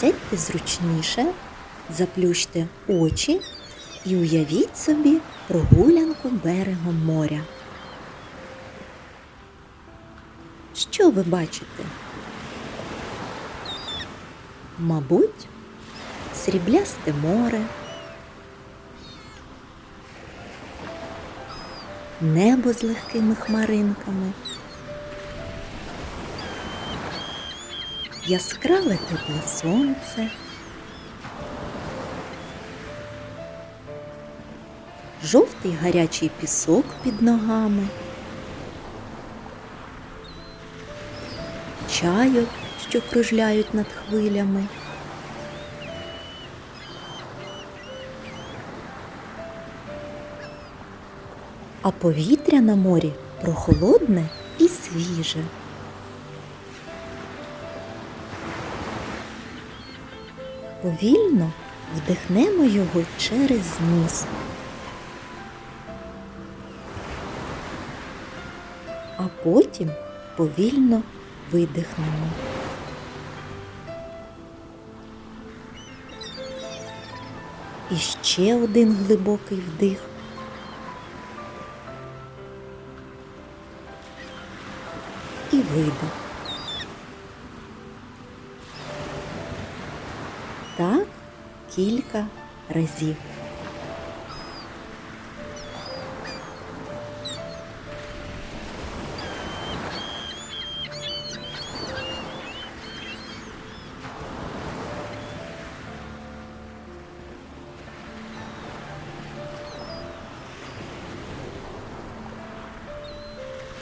Сядьте зручніше, заплющте очі і уявіть собі прогулянку берегом моря. Що ви бачите? Мабуть, сріблясте море, небо з легкими хмаринками, яскраве тепле сонце, жовтий гарячий пісок під ногами, чайок, що кружляють над хвилями. А повітря на морі прохолодне і свіже. Повільно вдихнемо його через ніс. А потім повільно видихнемо. І ще один глибокий вдих. І видих. Так кілька разів.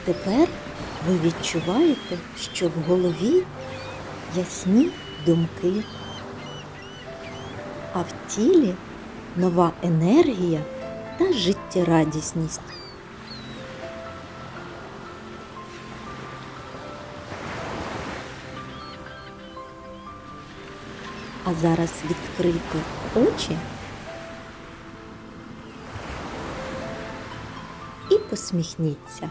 Тепер ви відчуваєте, що в голові ясні думки, а в тілі нова енергія та життєрадісність. А зараз відкрити очі і посміхніться.